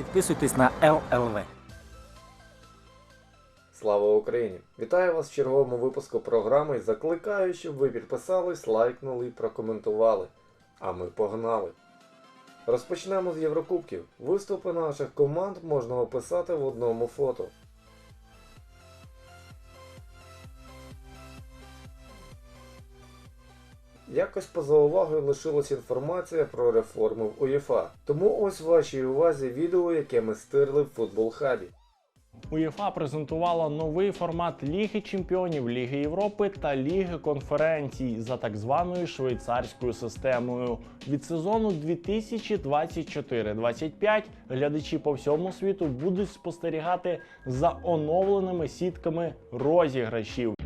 Підписуйтесь на ЛЛВ. Слава Україні! Вітаю вас в черговому випуску програми закликаю, щоб ви підписались, лайкнули і прокоментували. А ми погнали! Розпочнемо з Єврокубків. Виступи наших команд можна описати в одному фото. Якось поза увагою лишилась інформація про реформи в УЄФА. Тому ось вашій увазі відео, яке ми стирли в футбол хабі. УЄФА презентувала новий формат Ліги Чемпіонів Ліги Європи та Ліги конференцій за так званою швейцарською системою. Від сезону 2024-25 глядачі по всьому світу будуть спостерігати за оновленими сітками розіграшів.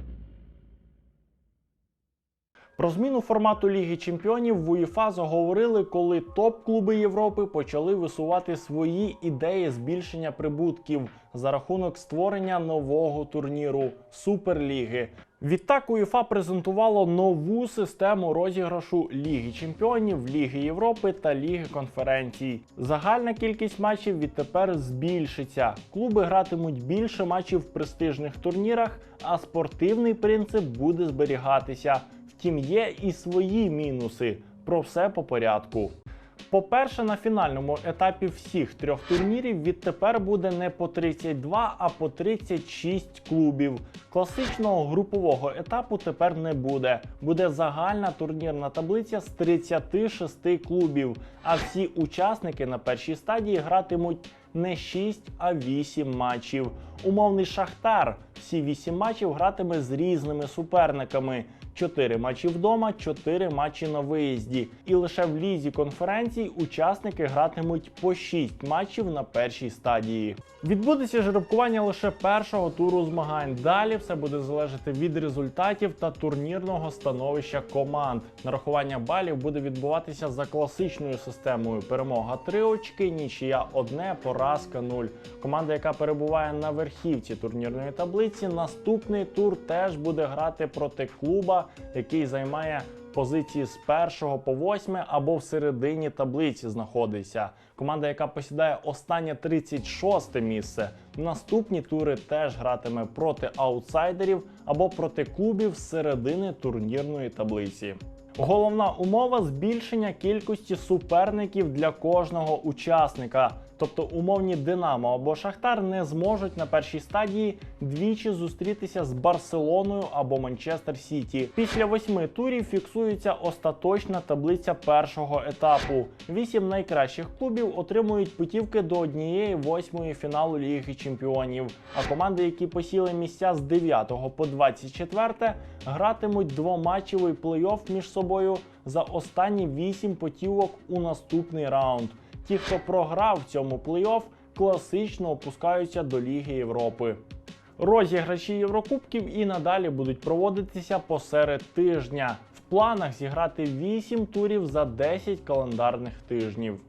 Про зміну формату Ліги Чемпіонів в УЄФА заговорили, коли топ-клуби Європи почали висувати свої ідеї збільшення прибутків за рахунок створення нового турніру Суперліги. Відтак УЄФА презентувало нову систему розіграшу Ліги Чемпіонів, Ліги Європи та Ліги конференцій. Загальна кількість матчів відтепер збільшиться. Клуби гратимуть більше матчів в престижних турнірах, а спортивний принцип буде зберігатися. Втім, є і свої мінуси. Про все по порядку. По-перше, на фінальному етапі всіх трьох турнірів відтепер буде не по 32, а по 36 клубів. Класичного групового етапу тепер не буде. Буде загальна турнірна таблиця з 36 клубів, а всі учасники на першій стадії гратимуть не 6, а 8 матчів. Умовний Шахтар всі 8 матчів гратиме з різними суперниками. 4 матчі вдома, 4 матчі на виїзді. І лише в лізі конференцій учасники гратимуть по 6 матчів на першій стадії. Відбудеться жеребкування лише першого туру змагань. Далі все буде залежати від результатів та турнірного становища команд. Нарахування балів буде відбуватися за класичною системою: перемога 3 очки, нічия 1, поразка 0. Команда, яка перебуває на верхівці турнірної таблиці, наступний тур теж буде грати проти клуба, який займає позиції з 1 по 8 або в середині таблиці знаходиться. Команда, яка посідає останнє 36 місце, наступні тури теж гратиме проти аутсайдерів або проти клубів з середини турнірної таблиці. Головна умова збільшення кількості суперників для кожного учасника. Тобто умовні Динамо або Шахтар не зможуть на першій стадії двічі зустрітися з Барселоною або Манчестер Сіті. Після восьми турів фіксується остаточна таблиця першого етапу. Вісім найкращих клубів отримують путівки до однієї восьмої фіналу Ліги Чемпіонів. А команди, які посіли місця з 9 по 24, гратимуть двоматчевий плей-офф між собою за останні вісім путівок у наступний раунд. Ті, хто програв в цьому плей-офф, класично опускаються до Ліги Європи. Розіграші Єврокубків і надалі будуть проводитися посеред тижня. В планах зіграти 8 турів за 10 календарних тижнів.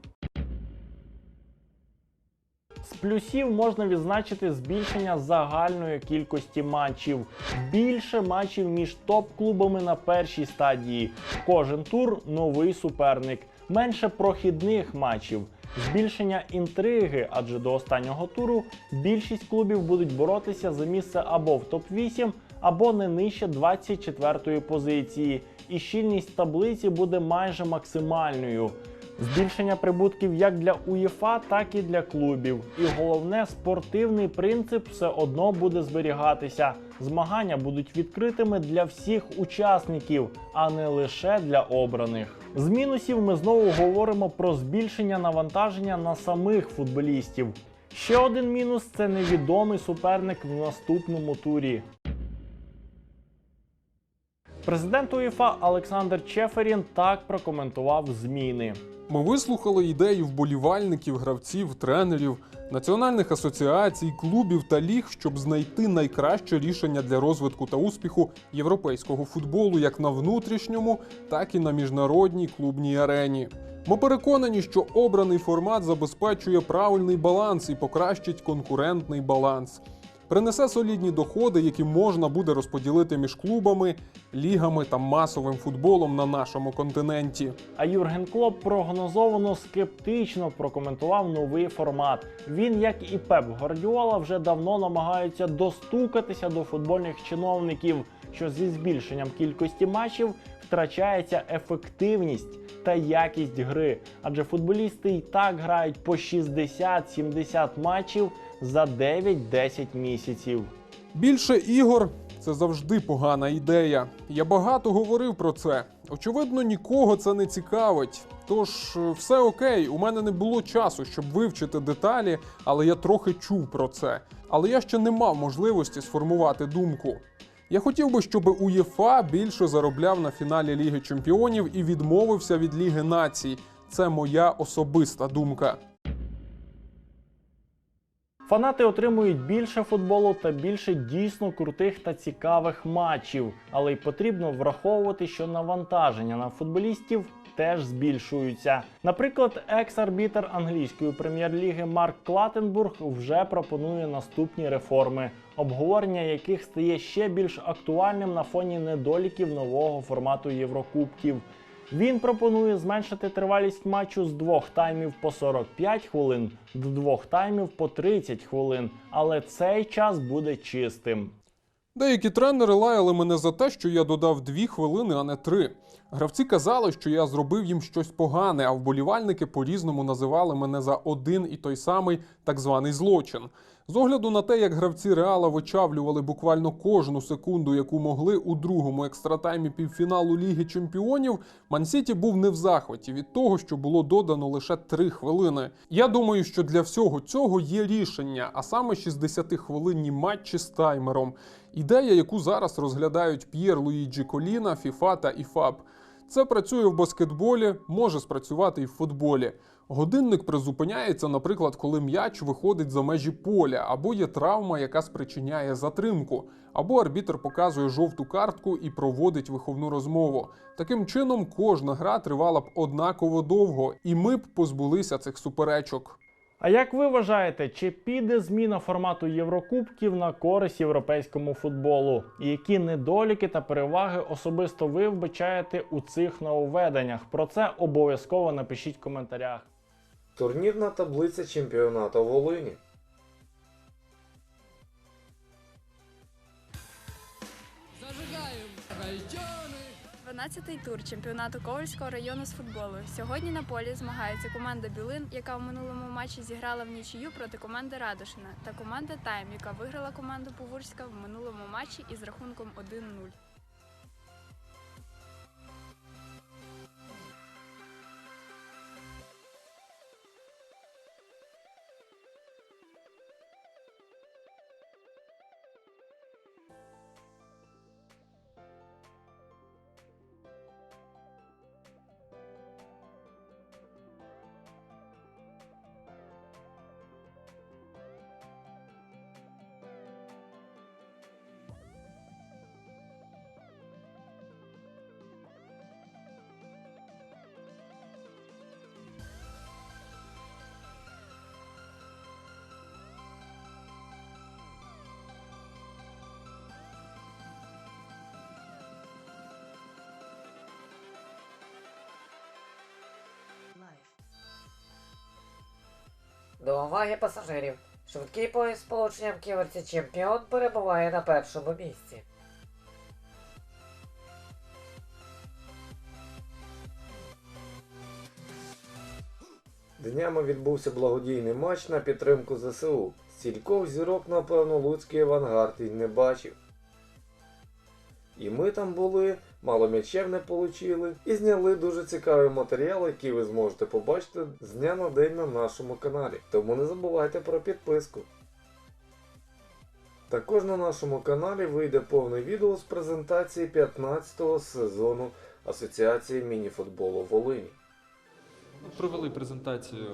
З плюсів можна відзначити збільшення загальної кількості матчів, більше матчів між топ-клубами на першій стадії. Кожен тур новий суперник, менше прохідних матчів, збільшення інтриги, адже до останнього туру більшість клубів будуть боротися за місце або в топ-8, або не нижче 24-ї позиції, і щільність таблиці буде майже максимальною. Збільшення прибутків як для УЄФА, так і для клубів. І головне, спортивний принцип все одно буде зберігатися. Змагання будуть відкритими для всіх учасників, а не лише для обраних. З мінусів ми знову говоримо про збільшення навантаження на самих футболістів. Ще один мінус це невідомий суперник в наступному турі. Президент УЄФА Олександр Чеферін так прокоментував зміни. Ми вислухали ідеї вболівальників, гравців, тренерів, національних асоціацій, клубів та ліг, щоб знайти найкраще рішення для розвитку та успіху європейського футболу як на внутрішньому, так і на міжнародній клубній арені. Ми переконані, що обраний формат забезпечує правильний баланс і покращить конкурентний баланс. Принесе солідні доходи, які можна буде розподілити між клубами, лігами та масовим футболом на нашому континенті. А Юрген Клоп прогнозовано скептично прокоментував новий формат. Він, як і Пеп Гвардіола, вже давно намагається достукатися до футбольних чиновників, що зі збільшенням кількості матчів втрачається ефективність та якість гри. Адже футболісти і так грають по 60-70 матчів за 9-10 місяців. Більше ігор це завжди погана ідея. Я багато говорив про це. Очевидно, нікого це не цікавить. Тож е, все окей, у мене не було часу, щоб вивчити деталі, але я трохи чув про це. Але я ще не мав можливості сформувати думку. Я хотів би, щоб УЄФА більше заробляв на фіналі Ліги Чемпіонів і відмовився від Ліги націй. Це моя особиста думка. Фанати отримують більше футболу та більше дійсно крутих та цікавих матчів, але й потрібно враховувати, що навантаження на футболістів теж збільшуються. Наприклад, екс-арбітр англійської прем'єр-ліги Марк Клатенбург вже пропонує наступні реформи, обговорення яких стає ще більш актуальним на фоні недоліків нового формату Єврокубків. Він пропонує зменшити тривалість матчу з двох таймів по 45 хвилин до двох таймів по 30 хвилин, але цей час буде чистим. Деякі тренери лаяли мене за те, що я додав дві хвилини, а не три. Гравці казали, що я зробив їм щось погане, а вболівальники по-різному називали мене за один і той самий так званий злочин. З огляду на те, як гравці Реала вичавлювали буквально кожну секунду, яку могли у другому екстратаймі півфіналу Ліги Чемпіонів, Мансіті був не в захваті від того, що було додано лише три хвилини. Я думаю, що для всього цього є рішення, а саме 60-хвилинні матчі з таймером. Ідея, яку зараз розглядають П'єр Луїджі Коліна, Фіфа та Іфаб. Це працює в баскетболі, може спрацювати і в футболі. Годинник призупиняється, наприклад, коли м'яч виходить за межі поля, або є травма, яка спричиняє затримку, або арбітр показує жовту картку і проводить виховну розмову. Таким чином, кожна гра тривала б однаково довго, і ми б позбулися цих суперечок. А як ви вважаєте, чи піде зміна формату Єврокубків на користь європейському футболу? І які недоліки та переваги особисто ви вбачаєте у цих нововведеннях? Про це обов'язково напишіть в коментарях. Турнірна таблиця чемпіонату Волині. 12-й тур чемпіонату Ковальського району з футболу. Сьогодні на полі змагається команда Білин, яка в минулому матчі зіграла в нічию проти команди Радошина, та команда Тайм, яка виграла команду Поворська в минулому матчі із рахунком 1-0. До уваги пасажирів. Швидкий поїзд з сполученням Ківерці Чемпіон перебуває на першому місці. Днями відбувся благодійний матч на підтримку ЗСУ. Стількох зірок, напевно, Луцький авангард і не бачив. І ми там були, мало м'ячів не получили, і зняли дуже цікавий матеріал, який ви зможете побачити з дня на день на нашому каналі. Тому не забувайте про підписку. Також на нашому каналі вийде повне відео з презентації 15-го сезону Асоціації мініфутболу Волині. Провели презентацію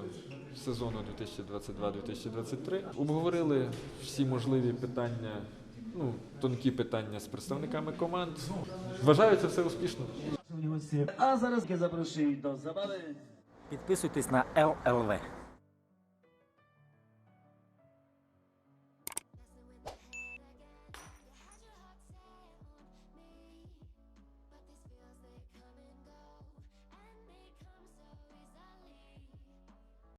сезону 2022-2023. Обговорили всі можливі питання, ну, тонкі питання з представниками команд. Вважаю це все успішно. А зараз я запрошую до забави. Підписуйтесь на ЛЛВ.